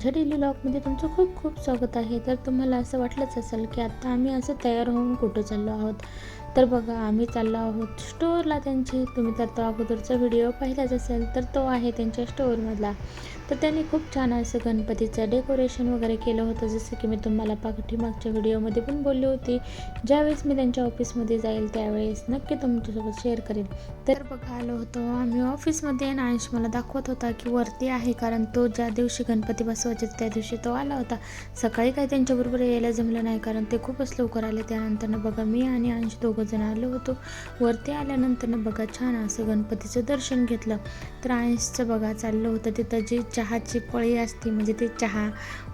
माझ्या डेली ब्लॉगमध्ये तुमचं खूप खूप स्वागत आहे. तर तुम्हाला असं वाटलंच असेल की आत्ता आम्ही असं तयार होऊन कुठं चाललो आहोत? तर बघा आम्ही चाललो आहोत स्टोअरला त्यांचे. तुम्ही तर तो अगोदरचा व्हिडिओ पाहिलाच असेल तर तो आहे त्यांच्या स्टोअरमधला तर त्यांनी खूप छान असं गणपतीचं डेकोरेशन वगैरे केलं होतं. जसं की मी तुम्हाला पाठीमागच्या व्हिडिओमध्ये पण बोलली होती. ज्यावेळेस मी त्यांच्या ऑफिसमध्ये जाईल त्यावेळेस नक्की तुमच्यासोबत शेअर करेन. तर बघा आलो होतो आम्ही ऑफिसमध्ये आणि अंश मला दाखवत होता की वरती आहे. कारण तो ज्या दिवशी गणपती बसवायचे त्या दिवशी तो आला होता. सकाळी काही त्यांच्याबरोबर यायला जमलं नाही कारण ते खूपच लवकर आले. त्यानंतरनं बघा मी आणि अंश दोघं जण आलो होतो. वरती आल्यानंतरनं बघा छान असं गणपतीचं दर्शन घेतलं. तर आईसचं बघा चाललं होतं तिथं जी चहाची पळी असते म्हणजे ते चहा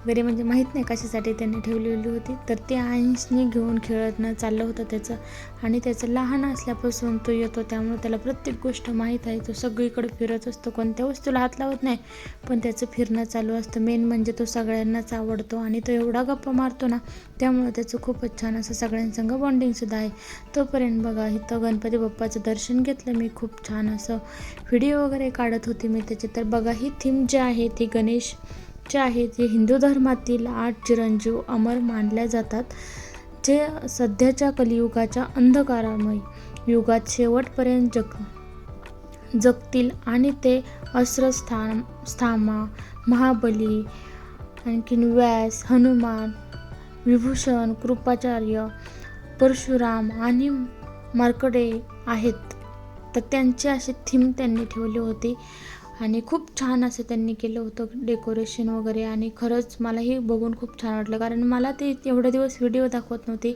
वगैरे म्हणजे माहीत नाही कशासाठी त्यांनी ठेवलेली होती. तर ते अंशने घेऊन खेळतनं चाललं होतं त्याचं. आणि त्याचं लहान असल्यापासून तो येतो त्यामुळे त्याला प्रत्येक गोष्ट माहीत आहे. तो सगळीकडे फिरत असतो कोणत्या वस्तूला हात लावत नाही. पण त्याचं फिरणं चालू असतं. मेन म्हणजे तो सगळ्यांनाच आवडतो आणि तो एवढा गप्पा मारतो ना त्यामुळे त्याचं खूपच छान असं सगळ्यांसंग बॉन्डिंगसुद्धा आहे. तोपर्यंत बघा इथं गणपती बाप्पाचं दर्शन घेतलं. मी खूप छान असं व्हिडिओ वगैरे काढत होती मी त्याचे. तर बघा ही थीम जी आहे ती गणेश जे आहे ते हिंदू धर्मातील आठ चिरंजीव अमर मानल्या जातात. जे सध्याच्या कलियुगाच्या अंधकारामय युगात शेवटपर्यंत जग जगतील आणि ते अस्त्रस्थान स्थामा महाबली आणखीन व्यास हनुमान विभूषण कृपाचार्य परशुराम आणि मार्कडे आहेत. तर त्यांची अशी थीम त्यांनी ठेवली होती. आणि खूप छान असं त्यांनी केलं होतं डेकोरेशन वगैरे. आणि खरंच मलाही बघून खूप छान वाटलं. कारण मला ते एवढे दिवस व्हिडिओ दाखवत नव्हते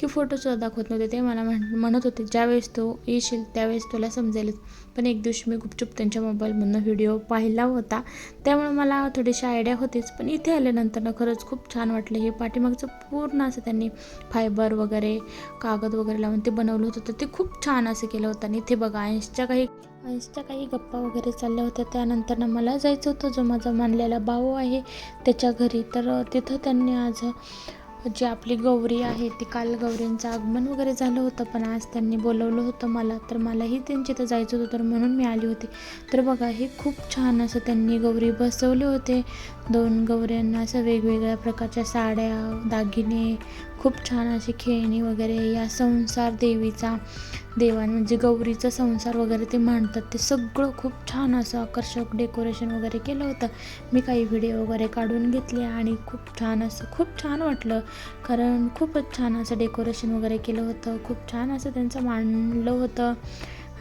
की फोटोसुद्धा दाखवत नव्हते. ते मला म्हण म्हणत होते ज्यावेळेस तो येशील त्यावेळेस तुला समजेलच पण एक दिवशी मी गुपचूप त्यांच्या मोबाईलमधनं व्हिडिओ पाहिला होता. त्यामुळे मला थोडीशी आयडिया होतीच. पण इथे आल्यानंतर ना खरंच खूप छान वाटलं. हे पाठीमागचं पूर्ण असं त्यांनी फायबर वगैरे कागद वगैरे लावून ते बनवलं होतं. तर ते खूप छान असं केलं होतं. आणि इथे बघा अंशच्या काही अंशच्या काही गप्पा वगैरे चालल्या होत्या. त्यानंतर ना मला जायचं होतं. जो माझा मानलेला भाऊ आहे त्याच्या घरी. तर तिथं त्यांनी आज जी आपली गौरी आहे ती काल गौरींचं आगमन वगैरे झालं होतं. पण आज त्यांनी बोलवलं होतं मला. तर मलाही त्यांची तर जायचं होतं. तर म्हणून मी आली होती. तर बघा हे खूप छान असं त्यांनी गौरी बसवले होते. दोन गौऱ्यांना असं वेगवेगळ्या प्रकारच्या साड्या दागिने खूप छान अशी खेळणी वगैरे या संसार देवीचा देवान म्हणजे गौरीचा संसार वगैरे ते मांडतात. ते सगळं खूप छान असं आकर्षक डेकोरेशन वगैरे केलं होतं. मी काही व्हिडिओ वगैरे काढून घेतले आणि खूप छान असं खूप छान वाटलं. कारण खूपच छान असं डेकोरेशन वगैरे केलं होतं. खूप छान असं त्यांचं मांडलं होतं.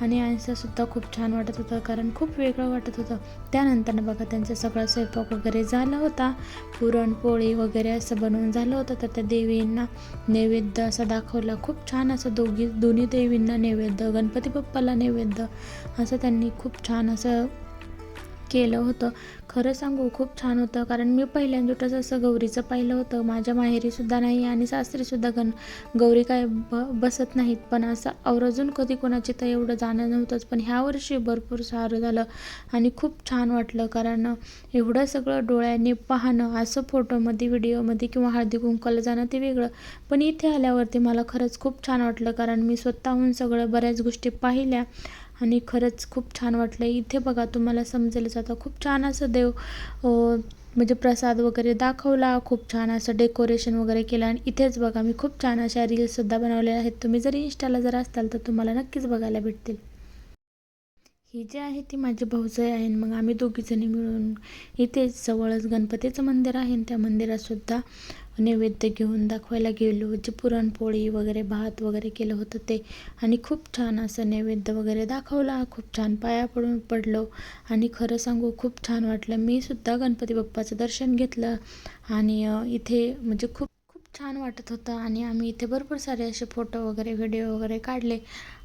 आणि आयसासुद्धा खूप छान वाटत होतं कारण खूप वेगळं वाटत होतं. त्यानंतर बघा त्यांचा सगळा स्वयंपाक वगैरे झाला होता. पुरणपोळी वगैरे असं बनवून झालं होतं. तर त्या देवींना नैवेद्य असं दाखवला. खूप छान असं दोघी दोन्ही देवींना नैवेद्य गणपती बाप्पाला नैवेद्य असं त्यांनी खूप छान असं केलं होतं. खरं सांगू खूप छान होतं. कारण मी पहिल्यांदाच असं गौरीचं पाहिलं होतं. माझ्या माहेरीसुद्धा नाही आणि सासरीसुद्धा गण गौरी काय ब बसत नाहीत. पण असं आवर्जून कधी कोणाची तर एवढं जाणं नव्हतंच. पण ह्या वर्षी भरपूर सारं झालं आणि खूप छान वाटलं. कारण एवढं सगळं डोळ्यांनी पाहणं असं फोटोमध्ये व्हिडिओमध्ये किंवा हळदी कुंकाला जाणं ते वेगळं. पण इथे आल्यावरती मला खरंच खूप छान वाटलं. कारण मी स्वतःहून सगळं बऱ्याच गोष्टी पाहिल्या. आणि खरंच खूप छान वाटलं. इथे बघा तुम्हाला समजेलच आता खूप छान असं देव म्हणजे प्रसाद वगैरे दाखवला. खूप छान असं डेकोरेशन वगैरे केलं. आणि इथेच बघा मी खूप छान अशा रील्ससुद्धा बनवलेल्या आहेत. तुम्ही जर इंस्टाला जर असताल तर तुम्हाला नक्कीच बघायला भेटतील. ही जी आहे ती माझी भाऊजाई आहे मग आम्ही दोघीजणी मिळून इथेच जवळच गणपतीचं मंदिर आहे त्या मंदिरातसुद्धा नैवेद्य घेऊन दाखवायला गेलो. जे पुरणपोळी वगैरे भात वगैरे केलं होतं ते. आणि खूप छान असं नैवेद्य वगैरे दाखवला. खूप छान पाया पडून पडलो. आणि खरं सांगू खूप छान वाटलं. मी सुद्धा गणपती बाप्पाचं दर्शन घेतलं. आणि इथे म्हणजे खूप खूप छान वाटत होतं आणि आम्ही इथे भरपूर सारे असे फोटो वगैरे व्हिडिओ वगैरे काढले.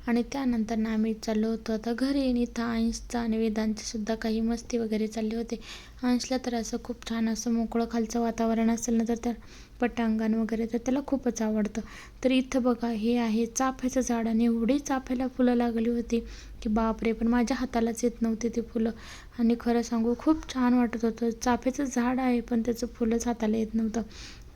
आणि त्यानंतर ना आम्ही चाललो होतो. आता घरी आणि इथं अंशचा आणि वेदांची सुद्धा काही मस्ती वगैरे चालली होते. अंशला तर असं खूप छान असं मोकळं खालचं वातावरण असेल ना तर त्या पटांगण वगैरे तर त्याला खूपच आवडतं. तर इथं बघा हे आहे चाफ्याचं झाड आणि एवढी चाफ्याला फुलं लागली होती की बापरे पण माझ्या हातालाच येत नव्हते ते फुलं. आणि खरं सांगू खूप छान वाटत होतं. चाफ्याचं झाड आहे पण त्याचं फुलंच हाताला येत नव्हतं.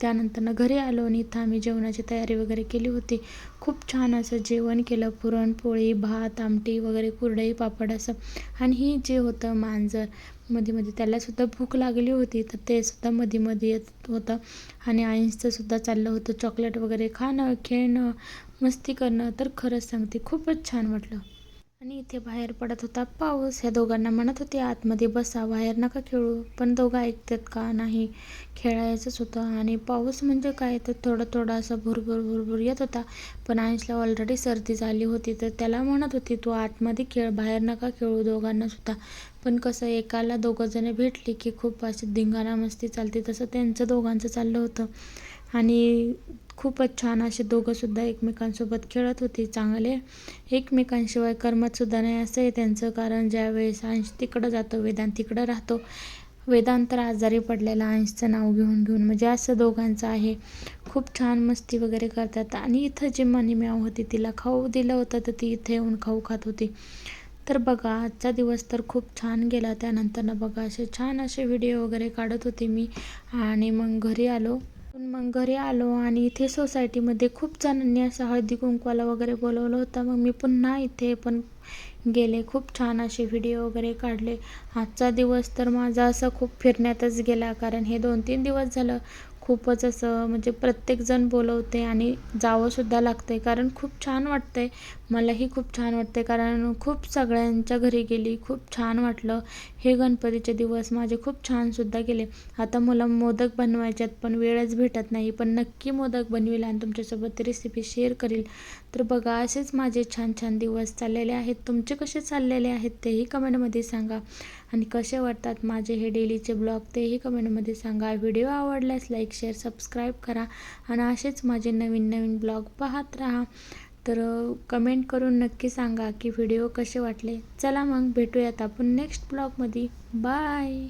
त्यानंतरनं घरी आलो आणि इथं आम्ही जेवणाची तयारी वगैरे केली होती. खूप छान असं जेवण केलं. पुरणपोळी भात आमटी वगैरे कुरडई पापड असं. आणि ही जे होतं मांजरमध्ये मध्ये त्यालासुद्धा भूक लागली होती. तर ते सुद्धा मध्ये मध्ये येत होतं. आणि आईंचं सुद्धा चाललं होतं. चॉकलेट वगैरे खाणं खेळणं मस्ती करणं तर खरंच सांगते खूपच छान वाटलं. आणि इथे बाहेर पडत होता पाऊस. ह्या दोघांना म्हणत होते आतमध्ये बसा बाहेर नका खेळू. पण दोघं ऐकतात का? नाही खेळायचंच होतं. आणि पाऊस म्हणजे काय? तर थोडं थोडं असं भुरभुर भुरभुर येत होता. पण आयुषला ऑलरेडी सर्दी झाली होती. तर त्याला म्हणत होती तू आतमध्ये खेळ बाहेर नका खेळू दोघांना सुद्धा. पण कसं एकाला दोघं जण भेटली की खूप अशी धिंगाणा मस्ती चालते. तसं त्यांचं दोघांचं चाललं होतं. आणि खूपच छान असे दोघंसुद्धा एकमेकांसोबत खेळत होते चांगले. एकमेकांशिवाय करमतसुद्धा नाही असं आहे त्यांचं कारण ज्यावेळेस अंश तिकडं जातो वेदांत तिकडं राहतो. वेदांत तर आजारी पडलेला अंशचं नाव घेऊन घेऊन म्हणजे असं दोघांचं आहे. खूप छान मस्ती वगैरे करतात आणि इथं जी मनी म्याव होती तिला खाऊ दिलं होतं तर ती इथे येऊन खाऊ खात होती. तर बघा आजचा दिवस तर खूप छान गेला. त्यानंतरनं बघा असे छान असे व्हिडिओ वगैरे काढत होते मी आणि मग घरी आलो. मग घरी आलो आणि इथे सोसायटीमध्ये खूप जणांनी असं हळदी कुंकवाला वगैरे बोलवलं होतं. मग मी पुन्हा इथे पण गेले. खूप छान असे व्हिडिओ वगैरे काढले. आजचा दिवस तर माझा असं खूप फिरण्यातच गेला. कारण हे दोन तीन दिवस झालं खूपच असं म्हणजे प्रत्येकजण बोलवते आणि जावंसुद्धा लागतं आहे कारण खूप छान वाटतं आहे मलाही खूप छान वाटते कारण खूप सगळ्यांच्या घरी गेली खूप छान वाटलं. हे गणपतीचे दिवस माझे खूप छानसुद्धा गेले. आता मला मोदक बनवायच्यात पण वेळच भेटत नाही. पण नक्की मोदक बनवेल आणि तुमच्यासोबत रेसिपी शेअर करील. तर बघा असेच माझे छान छान दिवस चाललेले आहेत. तुमचे कसे चाललेले आहेत तेही कमेंटमध्ये सांगा. आणि कसे वाटतात माझे हे डेलीचे ब्लॉग तेही कमेंटमध्ये सांगा. व्हिडिओ आवडल्यास लाईक शेअर सबस्क्राईब करा. आणि असेच माझे नवीन नवीन ब्लॉग पाहत राहा. तर कमेंट करून नक्की सांगा की व्हिडिओ कसे वाटले. चला मग भेटूयात आपण नेक्स्ट ब्लॉगमध्ये बाय